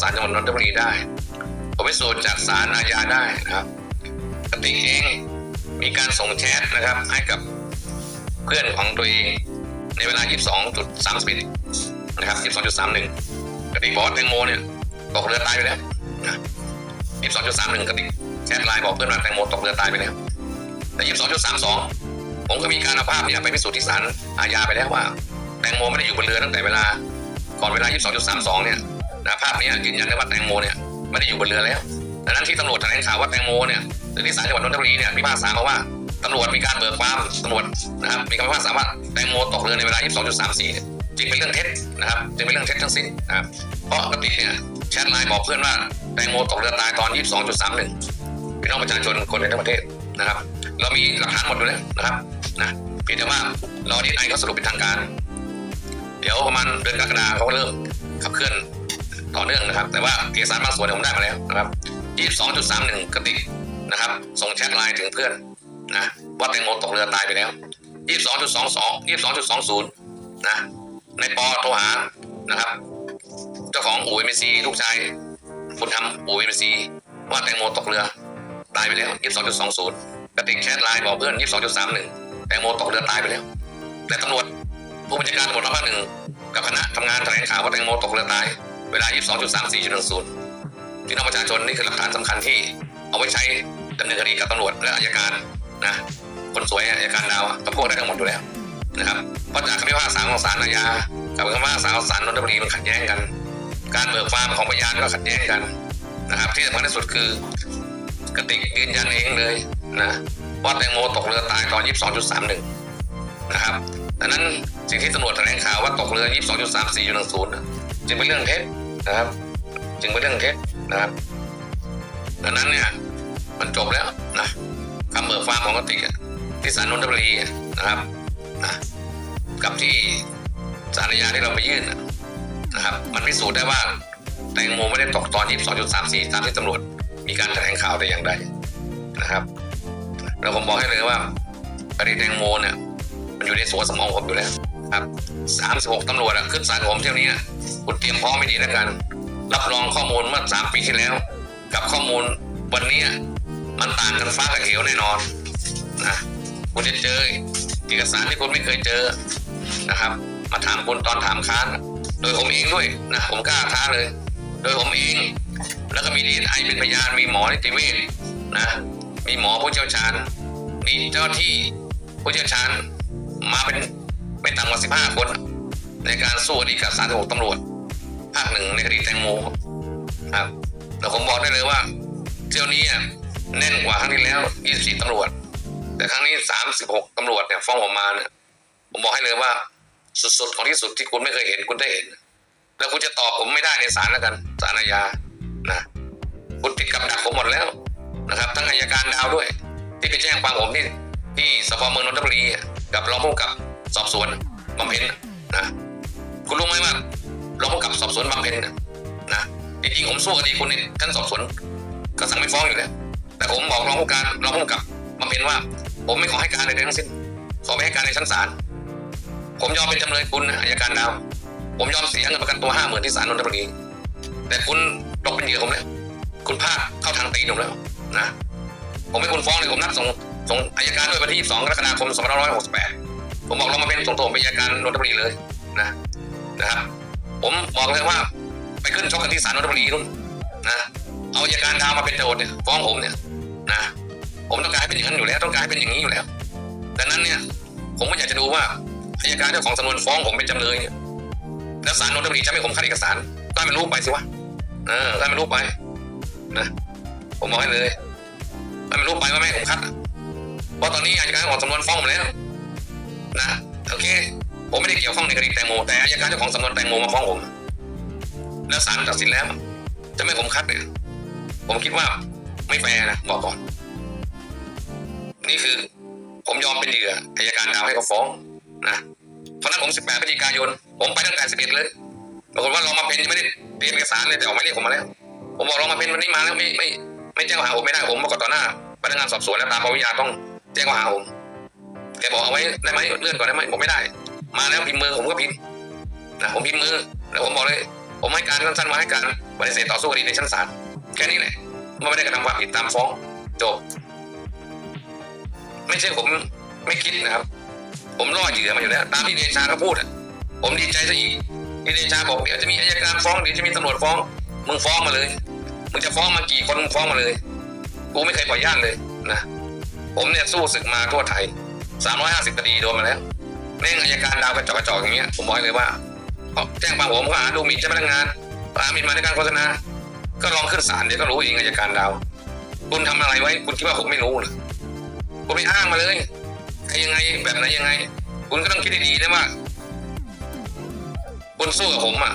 ศาลจังหวัดนนทบุรีได้ ผมพิสูจน์จากศาลอาญาได้นะครับกติกเองมีการส่งแชทนะครับ ให้กับเพื่อนของตัวเองในเวลา 22.31นะครับ 22.31กติกบอกว่าแตงโมเนี่ยตกเรือตายไปแล้ว22.31กติกแชทไลน์บอกเพื่อนว่าแตงโมตกเรือตายไปแล้วแต่ 22.32 ผมก็มีการเอาภาพเนี่ยไปพิสูจน์ที่ศาลอาญาไปแล้วว่า แตงโมไม่ได้อยู่บนเรือตั้งแต่เวลาก่อนเวลา 22.32 เนี่ย นะภาพนี้ยืนยันได้ว่าแตงโมเนี่ยไม่ได้อยู่บนเรือแล้วดังนั้นที่ตำรวจแถลงข่าวว่าแตงโมเนี่ยหรือที่ศาลจังหวัดนนทบุรีเนี่ยพิพากษามาว่าตำรวจมีการเบิกความตำรวจนะครับมีการพิพากษาว่าแตงโมตกเรือในเวลา 22.34เนี่ยจึงเป็นเรื่องเท็จนะครับจึงเป็นเรื่องเท็จทั้งสิ้นนะครับเพราะกติเนี่ยแชทไลน์บอกเพื่อนว่าแตงโมตกเรือตายตอน 22.31พี่น้องประชาชนคนในทั้งประเทศนะครับ เรามีหลักฐานหมดอยู่แล้วนะครับนะเพียงแต่ว่ารอดีไอเขาสรุปเป็นทางการ เดี๋ยวประมาณเดือนกรกฎาคมเขาก็เริ่มขับเคลื่อน ต่อเนื่องนะครับ แต่ว่าเอกสารบางส่วนผมได้มาแล้วนะครับ22.31กติกนะครับ ส่งแชทไลน์ถึงเพื่อนนะว่าแตงโมตกเรือตายไปแล้ว 22.22 22.20 นะในปอโทรหานะครับ เจ้าของอู่เอ็มซีลูกชายบุญธรรมอู่เอ็มซีว่าแตงโมตกเรือตายไปแล้ว 22.20 กระติกแชทไลน์บอกเพื่อน 22.31 แตงโมตกเรือตายไปแล้ว แต่ตำรวจผู้บัญชาการตำรวจภาคหนึ่งกับคณะทำงานแถลงข่าวว่าแตงโมตกเรือตาย เวลา 22.34.10พี่น้องประชาชนนี่คือหลักฐานสำคัญที่เอาไว้ใช้ดำเนินคดีกับตำรวจและอัยการนะคนสวยอัยการดาวกับพวกได้ทั้งหมดอยู่แล้วนะครับเพราะจากคำพิพากษาของศาลอาญากับคำพิพากษาของศาลนนทบุรีมันขัดแย้งกัน การเบิกความของพยานก็ขัดแย้งกันนะครับ ที่สำคัญที่สุดคือกติกยืนยันเองเลยนะว่าแตงโมตกเรือตายตอน 22.31 นะครับดังนั้นสิ่งที่ตำรวจแถลงข่าวว่าตกเรือ 22.34อยู่10นะจึงเป็นเรื่องเท็จ นะครับ จึงเป็นเรื่องเท็จนะครับดังนั้นเนี่ยมันจบแล้วนะคำเบิกความของกติกที่ศาลนนทบุรีนะครับนะกับที่ศาลอาที่เราไปยื่นนะครับ มันพิสูจน์ได้ว่าแตงโมไม่ได้ตกตอน22.34ตามที่ตำรวจมีการแถลงข่าวแต่อย่างใดนะครับเราผมบอกให้เลยว่าคดีแตงโมเนี่ยมันอยู่ในสัวสมองผมอยู่แล้ว ครับ36ตำรวจอะขึ้นศาลผมเที่ยวนี้อะคุณเตรียมพร้อมไม่ดีแล้วกัน รับรองข้อมูลเมื่อสามปีที่แล้ว กับข้อมูลวันนี้มันต่างกันฟ้ากับเหวแน่นอนนะคุณจะเจอเอกสารที่คุณไม่เคยเจอนะครับ มาถามคุณตอนถามค้านโดยผมเองด้วยนะผมกล้าท้าเลย โดยผมเอง แล้วก็มีดีไอเป็นพยานมีหมอนิติเวชนะมีหมอผู้เชี่ยวชาญ มีเจ้าที่ผู้เชี่ยวชาญมาเป็น ไม่ต่ำกว่าสิบห้าคน ในการสู้คดีกับสารตำรวจภาคหนึ่งในคดีแตงโมครับแต่ผมบอกได้เลยว่าเที่ยวนี้แน่นกว่าครั้งที่แล้ว24ตำรวจ แต่ครั้งนี้36ตำรวจเนี่ยฟ้องผมมาเนี่ยผมบอกให้เลยว่าสุดๆของที่สุดที่คุณไม่เคยเห็นคุณได้เห็น แล้วคุณจะตอบผมไม่ได้ในศาลแล้วกันศาลอาญานะคุณติดกับดักผมหมดแล้วนะครับ ทั้งอายการดาวด้วย ที่ไปแจ้งความผมที่ที่สพเมืองนนทบุรีกับรองผู้กับ สอบสวนบำเพ็ญนะคุณรู้ไหมว่ารองผู้กับสอบสวนบำเพ็ญนะนะจริงๆผมสู้คดีคุณในชั้นสอบสวนก็สั่งไม่ฟ้องอยู่แล้วแต่ผมบอกรองผู้การรองผู้กับบำเพ็ญว่า ผมไม่ขอให้การใดๆทั้งสิ้น ขอไปให้การในชั้นศาลผมยอมเป็นจำเลยคุณอายการดาวผมยอมเสียเงินประกันตัวห้าหมื่นที่ศาลนนทบุรีแต่คุณตกเป็นเหยื่อผมแล้วคุณพลาดเข้าทางตีนผมแล้วนะผมให้คุณฟ้องเลยผมนัดส่งส่งอายการด้วยวันที่22กรกฎาคม2568 ผมบอกเรามาเป็นส่งตัวผมไปอายการนนทบุรีเลยนะนะครับ ผมบอกเลยว่า ไปขึ้นชกกันที่ศาลนนทบุรีนู่นนะเอาอายการดาวมาเป็นโจทย์เนี่ยฟ้องผมเนี่ยนะผมต้องการให้เป็นอย่างนั้นอยู่แล้ว ต้องการให้เป็นอย่างนี้อยู่แล้วดังนั้นเนี่ย ผมก็อยากจะดูว่าอายการเจ้าของสำนวนฟ้องผมเป็นจำเลยเนี่ยแล้วศาลนนทบุรีจะไม่ผมคัดเอกสารก็ให้มันรู้ไปสิวะเออให้มันรู้ไปนะผมบอกให้เลยให้มันรู้ไปว่าไม่ผมคัดเพราะตอนนี้อายการของสำนวนฟ้องผมแล้ว นะโอเค ผมไม่ได้เกี่ยวข้องในคดีแตงโมแต่อายการเจ้าของสำนวนแตงโมมาฟ้องผมแล้วศาลตัดสินแล้ว จะไม่ผมคัดเนี่ยผมคิดว่าไม่แฟร์นะบอกก่อน นี่คือ ผมยอมเป็นเหยื่ออายการดาวให้เขาฟ้องนะเพราะนั้นผม 18พฤศจิกายน ผมไปตั้งแต่ 11 เลยปรากฏว่าเรามาเป็นไม่ได้เตรียมเอกสารเลยแต่ออกมาเรียกผมมาแล้ว ผมบอกเรามาเป็นวันนี้มาแล้วไม่ไม่ไม่แจ้งข้อหาผมไม่ได้ผมบอกก่อนต่อหน้าพนักงานสอบสวนและตามปวิยาต้องแจ้งข้อหาผม กบอกเอาไว้ได้ไหมเลื่อนก่อนได้ไหมผมไม่ได้ มาแล้วพิมพ์มือผมก็พิมพ์นะผมพิมพ์มือแล้วผมบอกเลย ผมให้การสั้นๆมาให้การปฏิเสธต่อสู้คดีในชั้นศาลแค่นี้แหละมไม่ได้กระทำความผิดตามฟ้องจบไม่ใช่ผมไม่คิดนะครับ ผมล่อเหยื่อมาอยู่แล้วตามที่เดชาเขาพูดอะผมดีใจซะอีกที่เดชาบอกเดี๋ยวจะมีอายการฟ้องเดี๋ยวจะมีตำรวจฟ้องมึงฟ้องมาเลยมึงจะฟ้องมากี่คนมึงฟ้องมาเลยกูไม่เคยปล่อยย่านเลยนะผมเนี่ยสู้ศึกมาทั่วไทย 350คดีโดนมาแล้วแม่งอายการดาวกระจอกกระจอกอย่างเงี้ยผมบอกเลยว่าเพราแจ้งความผมข้อหาดูหมิ่นเจ้าพนักงานข้อหามิ่นมาในการโฆษณา ก็ลองขึ้นศาลเดี๋ยวก็รู้เองอายการดาว คุณทำอะไรไว้ คุณคิดว่าผมไม่รู้เหรอคุณไปอ้างมาเลยใครยังไงแบบไหนยังไง คุณก็ต้องคิดดีๆนะว่าคุณสู้กับผมอะ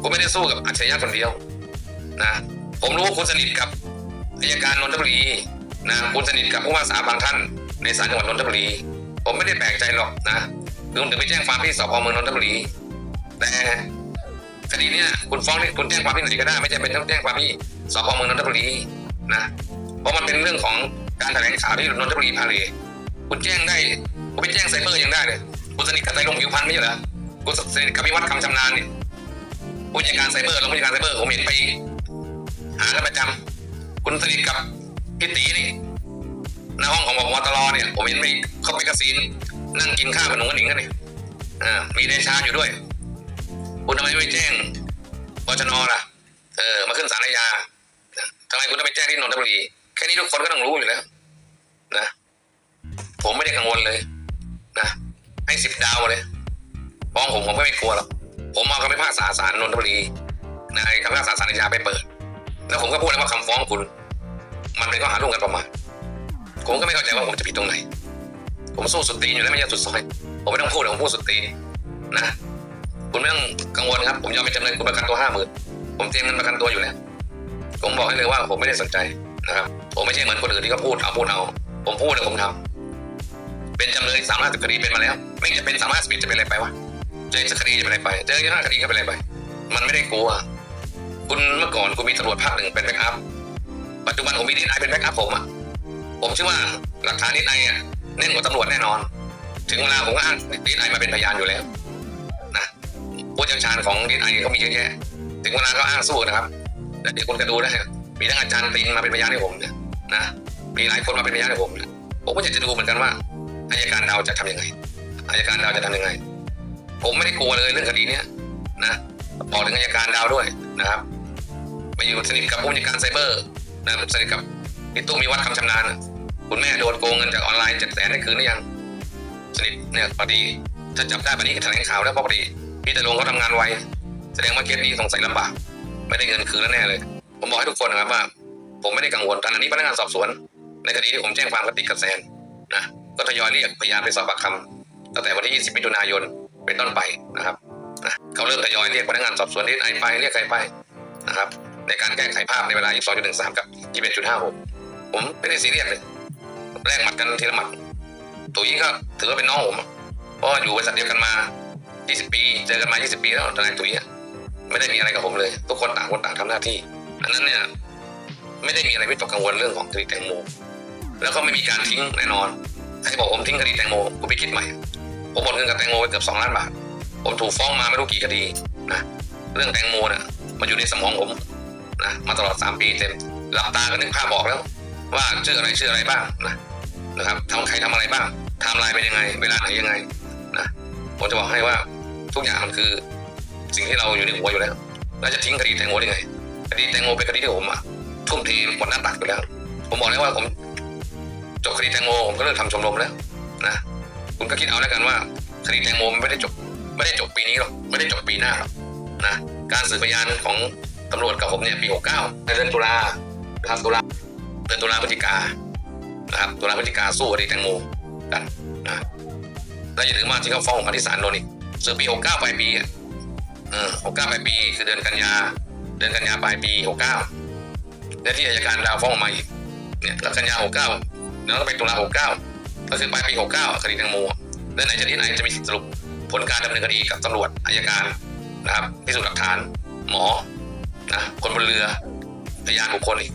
คุณไม่ได้สู้กับอัจฉริยะคนเดียว นะผมรู้ว่าคุณสนิทกับอายการนนทบุรีนะคุณสนิทกับผู้ว่าสาบางท่านในศาลจังหวัดนนทบุรี ผมไม่ได้แปลกใจหรอกนะคุณถึงไปแจ้งความที่สพเมืองนนทบุรี แต่คดีเนี้ยคุณฟ้องที่คุณแจ้งความที่ไหนก็ได้ ไม่จำเป็นต้องแจ้งความที่สพเมืองนนทบุรีนะเพราะมันเป็นเรื่องของการแถลงข่าวที่นนทบุรีพาเลคุณแจ้งได้คุณไปแจ้งไซเบอร์ยังได้เลยคุณสนิทกับไตรรงผิวพันธ์ไม่ใช่เหรอคุณสนิทกับพิวัฒน์คำชำนาญเนี่ยผู้จัดการไซเบอร์รองผู้จัดการไซเบอร์ผมเห็นไป หากันประจำคุณสนิทกับพี่ตีนี่ ในห้องของบกตรเนี่ย ผมเห็นไปเขาไปกระซีนนั่งกินข้าวกับหนุ่มกับหนิงกันนี่อ่ามีเดชาอยู่ด้วย คุณทำไมไม่แจ้งบชนล่ะ เออ มาขึ้นศาลอาญาทำไมคุณต้องไปแจ้งที่นนทบุรีแค่นี้ทุกคนก็ต้องรู้อยู่แล้วนะผมไม่ได้กังวลเลยนะให้สิบดาวเลยฟ้องผมผมก็ไม่กลัวหรอกผมเอาคำพิพากษาศาลนนทบุรีนะไอ้คำพิพากษาศาลอาญาไปเปิด แล้วผมก็พูดแล้วว่าคำฟ้องคุณ มันเป็นข้อหาร่วมกันประมาท ผมก็ไม่เข้าใจว่าผมจะผิดตรงไหน ผมสู้สุดตีนอยู่แล้วไม่ใช่สุดซอย ผมไม่ต้องพูดผมพูดสุดตีนนะคุณไม่ต้องกังวลครับ ผมยอมเป็นจำเลยคุณประกันตัวห้าหมื่นผมเตรียมเงินประกันตัวอยู่แล้ว ผมบอกให้เลยว่าผมไม่ได้สนใจนะครับ ผมไม่ใช่เหมือนคนอื่นที่เขาพูดเอาพูดเอา ผมพูดแล้วผมทำเป็นจำเลยสามารถสิบคดีเป็นมาแล้ว ไม่จะเป็นสามารถสิบจะเป็นอะไรไปวะ เจอสักคดีจะเป็นอะไรไป เจอยี่ห้าคดีก็เป็นอะไรไป มันไม่ได้กลัว คุณเมื่อก่อนคุณมีตำรวจภาคหนึ่งเป็นแบ็กอัพ ปัจจุบันผมมีดีนไอเป็นแบ็กอัพผมอะ ผมเชื่อว่าหลักฐานดีไออะแน่นกว่าตำรวจแน่นอน ถึงเวลาผมก็อ้างนิดไอมาเป็นพยานอยู่แล้วนะผู้เชี่ยวชาญของนิดไอเขามีเยอะแยะ ถึงเวลาก็อ้างสู้นะครับแต่เดี๋ยวคุณก็ดูได้มีทั้งอาจารย์ตีนมาเป็นพยานให้ผมนะมีหลายคนมาเป็นพยานให้ผมผมก็อยากจะดูเหมือนกันว่าอายการดาวจะทำยังไงอายการดาวจะทำยังไง ผมไม่ได้กลัวเลยเรื่องคดีเนี้ยนะบอกถึงอายการดาวด้วยนะครับมาอยู่สนิทกับผู้จัดการไซเบอร์นะสนิทกับ พี่ตู้มีวัดคำชำนาญคุณแม่โดนโกงเงินจากออนไลน์เจ็ดแสนได้คืนหรือยัง สนิทเนี่ยพอดีถ้าจับได้ปนี้แถลงข่าวแล้วพอดี พี่ต่ลงเขาทำงานไว แสดงว่าเคสนี้สงสัยลำบาก ไม่ได้เงินคืนแล้วแน่เลย ผมบอกให้ทุกคนนะครับว่า ผมไม่ได้กังวลตอนนี้พนักงานสอบสวน ในคดีที่ผมแจ้งความกติกกับแซนนะก็ทยอยเรียกพยานไปสอบปากคำตั้งแต่วันที่ 20 มิถุนายนเป็นต้นไปนะครับนะเขาเริ่มทยอยเรียกพนักงานสอบสวนที่ไหนไปเรียกใครไปนะครับในการแก้ไขภาพในเวลา 22.13 กับ 21.56 ผมไม่ได้ซีเรียสเลยแลกหมัดกันทีละหมัดตุ๋ยก็ถือว่าเป็นน้องผมเพราะอยู่บริษัทเดียวกันมา 20 ปีเจอกันมา 20 ปีแล้วทนายตุ๋ยไม่ได้มีอะไรกับผมเลย ทุกคนต่างคนต่างทำหน้าที่ อันนั้นเนี่ยไม่ได้มีอะไรวิตกกังวลเรื่องของคดีแตงโมแล้วก็ไม่มีการทิ้งแน่นอนใครบอกผมทิ้งคดีแตงโมผมไปคิดใหม่ ผมหมดเงินกับแตงโมไปเกือบสองล้านบาทผมถูกฟ้องมาไม่รู้กี่คดีนะเรื่องแตงโมเนี่ยมันอยู่ในสมองผมนะมาตลอดสามปีเต็มหลับตาก็นึกภาพบอกแล้ว ว่าชื่ออะไรชื่ออะไรบ้างนะนะครับทำใครทำอะไรบ้างไทม์ไลน์เป็นยังไง เวลาไหนยังไงนะผมจะบอกให้ว่าทุกอย่างมันคือสิ่งที่เราอยู่ในหัวอยู่แล้วเราจะทิ้งคดีแตงโมได้ไงคดีแตงโมเป็นคดีที่ผมอะทุ่มเทหมดหน้าตักอยู่แล้ว ผมบอกแล้วว่าผมจบคดีแตงโมผมก็เลิกทำชมรมแล้วนะคุณก็คิดเอาแล้วกันว่า คดีแตงโมมันไม่ได้จบ ไม่ได้จบปีนี้หรอกไม่ได้จบปีหน้าหรอกนะการสืบพยานของตำรวจกับผมเนี่ยปี 69 ในเดือนตุลาครับตุลา เดือนตุลาพฤศจิกานะครับตุลาพฤศจิกาสู้คดีแตงโมกันนะแล้วอย่าลืมว่าที่เขาฟ้องผมาที่ศาลโดนอีกสืบปี69ปลายปีอะเออ69ปลายปีคือเดือนกันยา เดือนกันยาปลายปี69และที่อายการดาวฟ้องมาอีกเนี่ยแล้วกันยา69แล้วก็ไปตุลา69ก็คือปลายปี69คดีแตงโมแล้วไหนจะที่ไหนจะมีสรุปผลการดำเนินคดีกับตำรวจอายการนะครับพิสูจน์หลักฐานหมอนะคนบนเรือพยานบุคคลอีก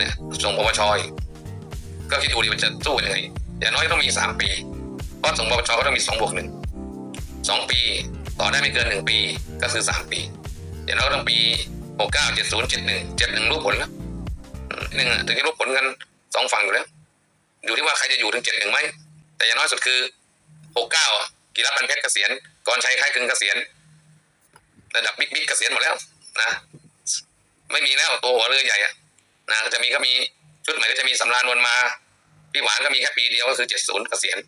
นี่ยส่งปปชอีกก็คิดดูดิมันจะสู้ยังไงอย่างน้อยต้องมีสามปีเพราะส่งปปชก็ต้องมีสองบวกหนึ่งสองปีต่อได้ไม่เกินหนึ่งปีก็คือสามปีอย่างเราต้องปีหกเก้าเจ็ดศูนย์เจ็ดหนึ่งเจ็ดหนึ่งรู้ผลแล้วหนึ่งอะถึงจะรู้ผลกันสองฝั่งอยู่แล้วอยู่ที่ว่าใครจะอยู่ถึงเจ็ดหนึ่งไหมแต่อย่างน้อยสุดคือหกเก้ากีฬาพันเพชรเกษียณก่อนชัยคล้ายคลึงเกษียณระดับบิ๊กบิ๊กเกษียณหมดแล้วนะไม่มีแล้วตัวหัวเรือใหญ่อะ นะจะมีก็มีชุดใหม่ก็จะมีสำรานวลมาพี่หวานก็มีแค่ปีเดียวก็คือเจ็ดศูนย์เกษียณ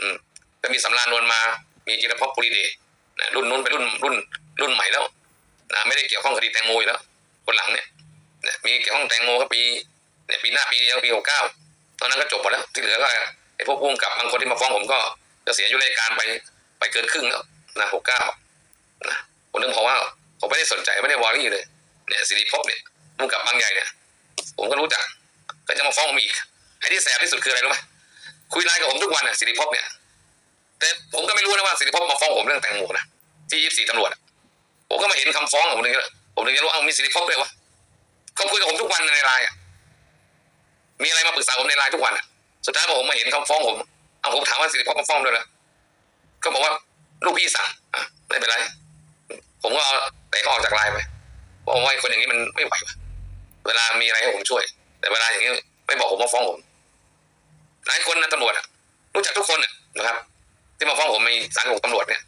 อืมก็มีสำรานวลมา มีจิรภพปุริเดชนะรุ่นนู้นเป็นรุ่นรุ่นรุ่นใหม่แล้วนะไม่ได้เกี่ยวข้องคดีแตงโมยแล้ว คนหลังเนี่ยเนี่ยมีเกี่ยวข้องแตงโมก็ปีเนี่ยปีหน้าปีเดียวปีหกเก้าตอนนั้นก็จบหมดแล้ว ที่เหลือก็ไอ้พวกพุ่งกับบางคนที่มาฟ้องผมก็จะเสียอยุราชการไปไปเกินครึ่งแล้วนะหกเก้านะผมนึกเพราะว่าผมไม่ได้สนใจไม่ได้วอรี่เลยเนี่ยสิริภพเนี่ยพุ่งกับบางใหญ่เนี่ย ผมก็รู้จัก ก็จะมาฟ้องผมอีกไอ้ที่แสบที่สุดคืออะไรรู้ไหมคุยไลน์กับผมทุกวันน่ะสิริภพเนี่ย แต่ผมก็ไม่รู้นะว่าสิริภพมาฟ้องผมเรื่องแตงโมนะที่ยี่สิบสี่ตำรวจผมก็มาเห็นคำฟ้องของผมเลยผมเลยจะรู้ว่าเอามีสิริภพด้วยวะเขาคุยกับผมทุกวันในไลน์มีอะไรมาปรึกษาผมในไลน์ทุกวันสุดท้ายผมมาเห็นคำฟ้องผมเอาผมถามว่าสิริภพมาฟ้องด้วยเหรอก็บอกว่าลูกพี่สั่งไม่เป็นไร ผมก็เอาแต่ก็ออกจากไลน์ไปเพราะว่าไอ้คนอย่างนี้มันไม่ไหววะ เวลามีอะไรให้ผมช่วย แต่เวลาอย่างนี้ไม่บอกผมมาฟ้องผมหลายคนนะตำรวจรู้จักทุกคนนะนะครับ ที่มาฟ้องผมในศาลของตำรวจเนี่ย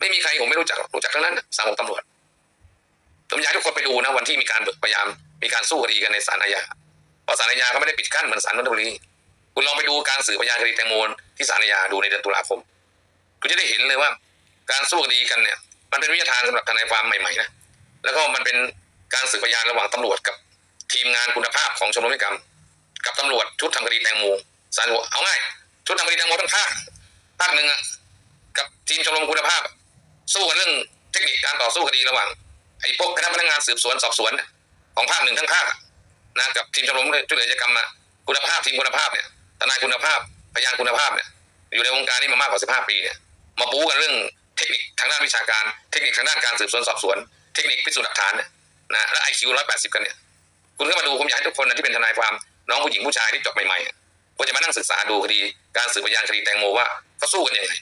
ไม่มีใครผมไม่รู้จักรู้จักทั้งนั้นศาลของตำรวจผมอยากทุกคนไปดูนะวันที่มีการเบิกพยายามมีการสู้คดีกันในศาลอาญาเพราะศาลอาญาเขาไม่ได้ปิดกั้นเหมือนศาลนนทบุรีคุณลองไปดูการสืบพยานคดีแตงโมที่ศาลอาญาดูในเดือนตุลาคม คุณจะได้เห็นเลยว่า การสู้คดีกันเนี่ย มันเป็นวิทยาทานสำหรับทนายความใหม่ๆนะแล้วก็มันเป็นการสืบพยานระหว่างตำรวจกับ ทีมงานคุณภาพของชมรมนิกรรม กับตำรวจชุดทำคดีแตงโมสารหัวเอาง่ายชุดทำคดีแตงโมทั้งภาคภาคหนึ่งอะกับทีมชมรมคุณภาพ สู้กันเรื่องเทคนิคการต่อสู้คดีระหว่างไอ้พวกคณะพนักงานสืบสวนสอบสวน ของภาคหนึ่งทั้งภาคนะกับทีมชมรมช่วยเหลือกิจกรรมมาคุณภาพทีมคุณภาพเนี่ยทนายคุณภาพพยานคุณภาพเนี่ยอยู่ในวงการนี้มามากกว่าสิบห้าปีเนี่ยมาปูกันเรื่องเทคนิคทางด้านวิชาการ เทคนิคทางด้านการสืบสวนสอบสวน เทคนิคพิสูจน์หลักฐานเนี่ยนะและไอคิวร้อยแปดสิบกันเนี่ย คุณก็มาดูผมอยากให้ทุกคนนะที่เป็นทนายความน้องผู้หญิงผู้ชายที่จบใหม่ๆอะก็จะมานั่งศึกษาดูคดี การสืบพยานคดีแตงโมว่าเขาสู้กันยังไง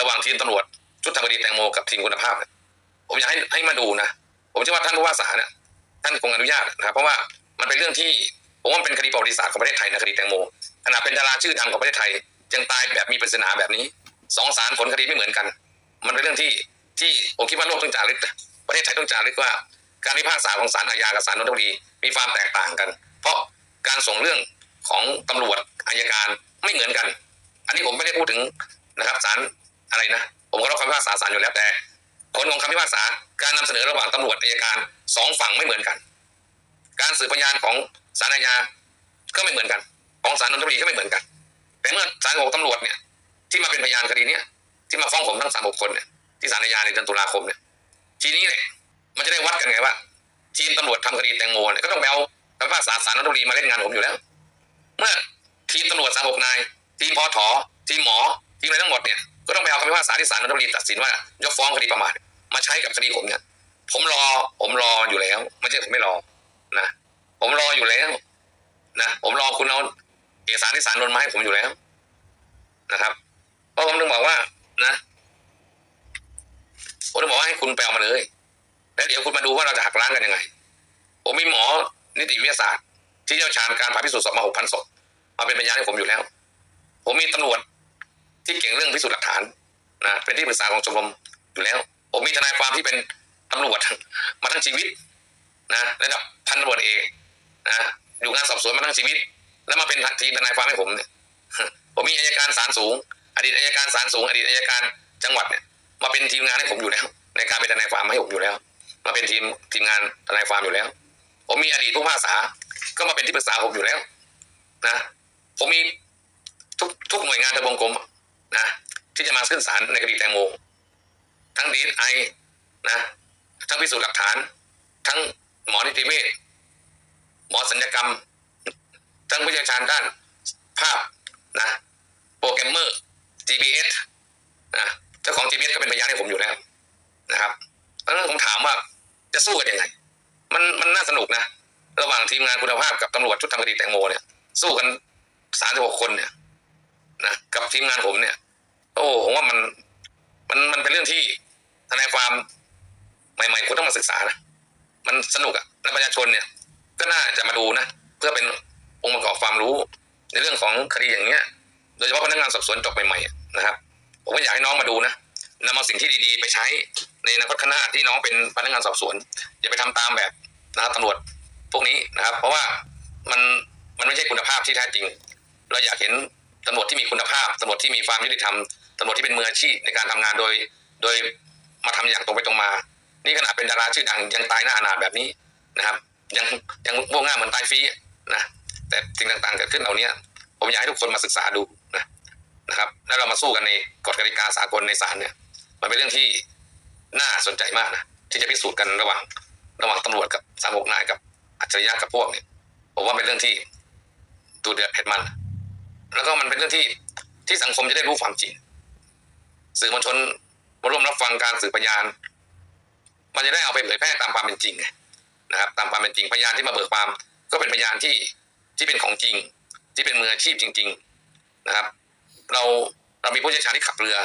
ระหว่างทีมตำรวจชุดทำคดีแตงโมกับทีมคุณภาพ ผมอยากให้ให้มาดูนะผมเชื่อว่าท่านผู้ว่าสาเนี่ยท่านคงอนุญาตนะครับเพราะว่ามันเป็นเรื่องที่ผมว่าเป็นคดีประวัติศาสตร์ของประเทศไทยนะคดีแตงโมขณะเป็นดาราชื่อดังของประเทศไทยยังตายแบบมีปริศนาแบบนี้สองศาลผลคดีไม่เหมือนกัน มันเป็นเรื่องที่ที่ผมคิดว่าโลกต้องจารึกประเทศไทยต้องจารึกว่า การพิพากษาของศาลอาญากับศาลนนทบุรีมีความแตกต่างกัน เพราะการส่งเรื่องของตำรวจอายการไม่เหมือนกัน อันนี้ผมไม่ได้พูดถึงนะครับศาลอะไรนะ ผมก็รับคำพิพากษาศาลอยู่แล้วแต่ผลของคำพิพากษาการนำเสนอระหว่างตำรวจอายการสองฝั่งไม่เหมือนกัน การสืบพยานของศาลอาญาก็ไม่เหมือนกัน ของศาลนนทบุรีก็ไม่เหมือนกัน แต่เมื่อศาลของตำรวจเนี่ยที่มาเป็นพยานคดีเนี้ยที่มาฟ้องผมทั้งสามหกคนเนี่ยที่ศาลอาญาในเดือนตุลาคมเนี่ยทีนี้เนี่ย มันจะได้วัดกันไงว่าทีมตำรวจทำคดีแตงโมเนี่ยก็ต้องไปเอาคำพิพากษาศาลนนทบุรีมาเล่นงานผมอยู่แล้ว เมื่อทีมตำรวจสามหกนาย ทีมพอถอทีมหมอทีมอะไรทั้งหมดเนี่ยก็ต้องไปเอาคำพิพากษาที่ศาลนนทบุรีตัดสินว่ายกฟ้องคดีประมาทมาใช้กับคดีผมเนี่ย ผมรอผมรออยู่แล้วไม่ใช่ผมไม่รอนะผมรออยู่แล้วนะผมรอคุณเอาเอกสารที่ศาลนนมาให้ผมอยู่แล้วนะครับเพราะผมถึงบอกว่านะผมถึงบอกว่าให้คุณไปเอามาเลย แล้วเดี๋ยวคุณมาดูว่าเราจะหักล้างกันยังไง ผมมีหมอนิติวิทยาศาสตร์ ที่เชี่ยวชาญการผ่าพิสูจน์ศพมาหกพันศพมาเป็นพยานให้ผมอยู่แล้ว ผมมีตำรวจที่เก่งเรื่องพิสูจน์หลักฐานนะเป็นที่ปรึกษาของชมรมอยู่แล้ว ผมมีทนายความที่เป็นตำรวจมาทั้งชีวิตนะระดับพันตำรวจเอกนะอยู่งานสอบสวนมาทั้งชีวิต แล้วมาเป็นทีมทนายความให้ผมเนี่ยผมมีอายการศาลสูง อดีตอายการศาลสูง อดีตอายการจังหวัดเนี่ยมาเป็นทีมงานให้ผมอยู่แล้วในการเป็นทนายความให้ผมอยู่แล้ว มาเป็นทีมทีมงานทนายความอยู่แล้ว ผมมีอดีตผู้พิพากษา ก็มาเป็นที่ปรึกษาผมอยู่แล้ว นะ ผมมีทุกทุกหน่วยงานทบวงกรมนะที่จะมาขึ้นศาลในคดีแตงโมทั้งดีไอนะทั้งพิสูจน์หลักฐาน ทั้งหมอนิติเวชหมอสัญญกรรม ทั้งวิชาการด้านภาพนะโปรแกรมเมอร์ GPS นะเจ้าของ GPS ก็เป็นพยานให้ผมอยู่แล้วนะครับเพราะฉะนั้นผมถามว่า จะสู้กันยังไง มันมันน่าสนุกนะ ระหว่างทีมงานคุณภาพกับตำรวจชุดทำคดีแตงโมเนี่ย สู้กันสามสิบหกคนเนี่ยนะกับทีมงานผมเนี่ย โอ้ผมว่ามันมันมันเป็นเรื่องที่ทนายความใหม่ๆคุณต้องมาศึกษานะมันสนุกอะและประชาชนเนี่ย ก็น่าจะมาดูนะเพื่อเป็นองค์ประกอบความรู้ ในเรื่องของคดีอย่างเงี้ย โดยเฉพาะพนักงานสอบสวนจบใหม่ๆนะครับ ผมก็อยากให้น้องมาดูนะนำเอาสิ่งที่ดีๆ ไปใช้ ในอนาคตข้างหน้าที่น้องเป็นพนักงานสอบสวนอย่าไปทำตามแบบนะครับตำรวจพวกนี้นะครับ เพราะว่ามันมันไม่ใช่คุณภาพที่แท้จริง เราอยากเห็นตำรวจที่มีคุณภาพตำรวจที่มีความยุติธรรมตำรวจที่เป็นมืออาชีพในการทำงานโดย โดยมาทำอย่างตรงไปตรงมา นี่ขนาดเป็นดาราชื่อดังยังตายหน้าอนาถแบบนี้นะครับ ยังยังพวกง่ายเหมือนตายฟรีนะแต่สิ่งต่างๆเกิดขึ้นเหล่านี้ผมอยากให้ทุกคนมาศึกษาดูนะนะครับ แล้วเรามาสู้กันในกฎกติกาสากลในศาลเนี่ย มันเป็นเรื่องที่ น่าสนใจมากนะที่จะพิสูจน์กันระหว่างระหว่างตำรวจกับสามหกนายกับอัจฉริยะกับพวกเนี่ยผมว่าเป็นเรื่องที่ดูเดือดเผ็ดมัน แล้วก็มันเป็นเรื่องที่ที่สังคมจะได้รู้ความจริง สื่อมวลชนมาร่วมรับฟังการสืบพยาน มันจะได้เอาไปเผยแพร่ตามความเป็นจริงนะครับ ตามความเป็นจริงพยานที่มาเบิกความ ก็เป็นพยานที่ที่เป็นของจริง ที่เป็นมืออาชีพจริง ๆนะครับ เราเรามีผู้เชี่ยวชาญที่ขับเรือ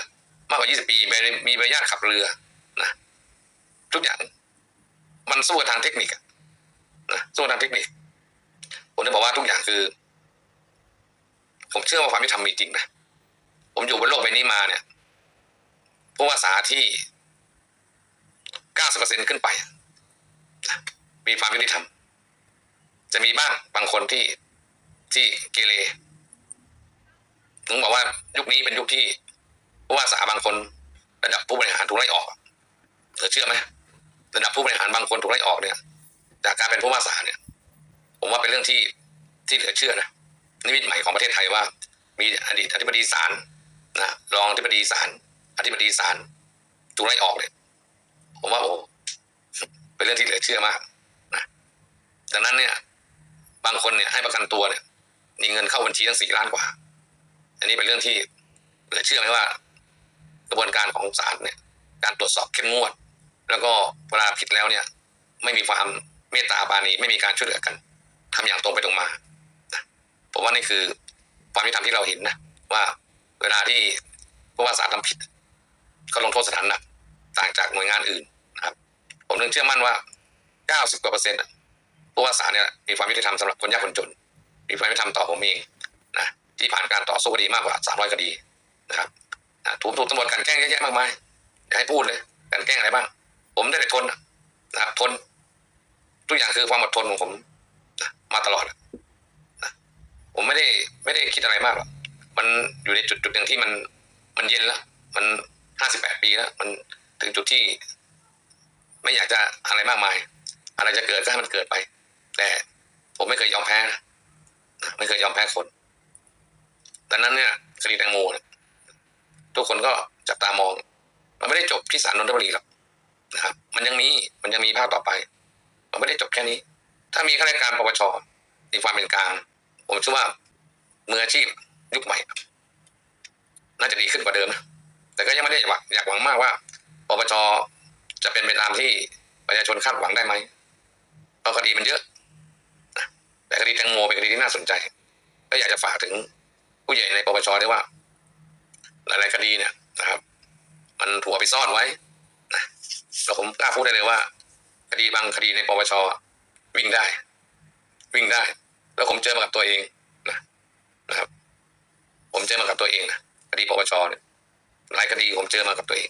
มากกว่า 20 ปีมีมีใบอนุญาตขับเรือ ทุกอย่าง มันสู้กันทางเทคนิคนะสู้กันทางเทคนิค ผมจะบอกว่าทุกอย่างคือ ผมเชื่อว่าความยุติธรรมมีจริงนะผมอยู่บนโลกใบนี้มาเนี่ยผู้ว่าสาที่90%ขึ้นไปอะนะมีความยุติธรรม จะมีบ้างบางคนที่ที่เกเรถึงบอกว่ายุคนี้เป็นยุคที่ผู้ว่าสาบางคน ระดับผู้บริหารถูกไล่ออกเธอเชื่อไหม ระดับผู้บริหารบางคนถูกไล่ออกเนี่ย จากการเป็นผู้ว่าสาเนี่ย ผมว่าเป็นเรื่องที่ที่เหลือเชื่อนะนิมิตใหม่ของประเทศไทยว่า มีอดีตอธิบดีศาลนะรองอธิบดีศาลอธิบดีศาลถูกไล่ออกเนี่ยผมว่าโอ้เป็นเรื่องที่เหลือเชื่อมากนะดังนั้นเนี่ย บางคนเนี่ยให้ประกันตัวเนี่ย มีเงินเข้าบัญชีตั้งสี่ล้านกว่า อันนี้เป็นเรื่องที่เหลือเชื่อไหมว่า กระบวนการของศาลเนี่ย การตรวจสอบเข้มงวด แล้วก็เวลาผิดแล้วเนี่ย ไม่มีความเมตตาปาณีไม่มีการช่วยเหลือกันทำอย่างตรงไปตรงมาผมว่านี่คือความยุติธรรมที่เราเห็นนะว่าเวลาที่ผู้ว่าศาลทำผิด ก็ลงโทษสถานหนักต่างจากหน่วยงานอื่นนะครับ ผมถึงเชื่อมั่นว่า90กว่าเปอร์เซ็นต์ผู้ว่าศาเนี่ยมีความยุติธรรมสำหรับคนยากคนจน มีความยุติธรรมต่อผมเองนะที่ผ่านการต่อสู้คดีมากกว่า300คดีนะครับถูกถูกตำรวจกันแกล้งเยอะแยะมากมายอย่าให้พูดเลยกันแกล้งอะไรบ้าง ผมได้แต่ทนนะครับทน ทุกอย่างคือความอดทนของผมมาตลอดผมไม่ได้ไม่ได้คิดอะไรมากหรอกมันอยู่ในจุดจุดหนึ่งที่มันมันเย็นแล้ว มันห้าสิบแปดปีแล้ว มันถึงจุดที่ ไม่อยากจะอะไรมากมาย อะไรจะเกิดก็ให้มันเกิดไป แต่ผมไม่เคยยอมแพ้ไม่เคยยอมแพ้คนดังนั้นเนี่ยคดีแตงโมทุกคนก็จับตามอง มันไม่ได้จบที่ศาลนนทบุรีหรอก นะครับ มันยังมีมันยังมีภาคต่อไป มันไม่ได้จบแค่นี้ ถ้ามีข้าราชการปปชมีความเป็นกลาง ผมเชื่อว่ามืออาชีพยุคใหม่ น่าจะดีขึ้นกว่าเดิมนะแต่ก็ยังไม่ได้อยากหวังมากว่าปปชจะเป็นไปตามที่ประชาชนคาดหวังได้ไหมเพราะคดีมันเยอะ แต่คดีแตงโมเป็นคดีที่น่าสนใจ ก็อยากจะฝากถึงผู้ใหญ่ในปปชด้วยว่า หลาย ๆ คดีเนี่ยนะครับ มันถูกเอาไปซ่อนไว้ แล้วผมกล้าพูดได้เลยว่า คดีบางคดีในปปชวิ่งได้ วิ่งได้ แล้วผมเจอมากับตัวเองนะนะครับ ผมเจอมากับตัวเองนะคดีปปชเนี่ยหลายคดีผมเจอมากับตัวเอง